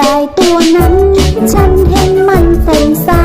ลายตัวนั้น ฉันเห็นมันเต็นสา